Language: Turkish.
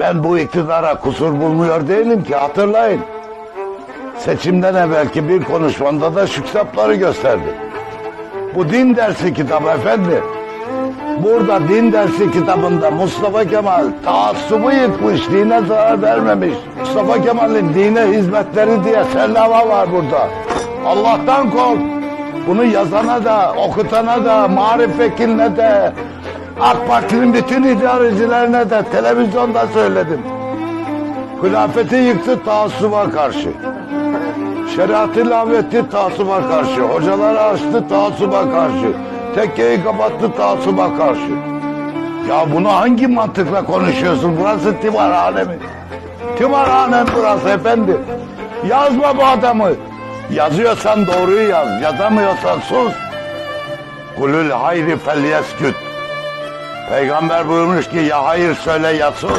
Ben bu iktidara kusur bulmuyor değilim ki hatırlayın. Seçimden evvelki bir konuşmamda da şu kitapları gösterdim. Bu din dersi kitabı efendi. Burada din dersi kitabında Mustafa Kemal taassubu yıkmış, dine zarar vermemiş. Mustafa Kemal'in dine hizmetleri diye sellama var burada. Allah'tan kork. Bunu yazana da, okutana da, marif vekiline de, AK Parti'nin bütün idarecilerine de televizyonda söyledim. Hilafeti yıktı taassuba karşı. Şeriatı lağvetti taassuba karşı. Hocaları açtı taassuba karşı. Tekkeyi kapattı taassuba karşı. Ya bunu hangi mantıkla konuşuyorsun? Burası timarhane mi? Timarhane burası efendi. Yazma bu adamı. Yazıyorsan doğruyu yaz. Yazamıyorsan sus. Kulül hayri fel yesküt. Peygamber buyurmuş ki ya hayır söyle ya sus.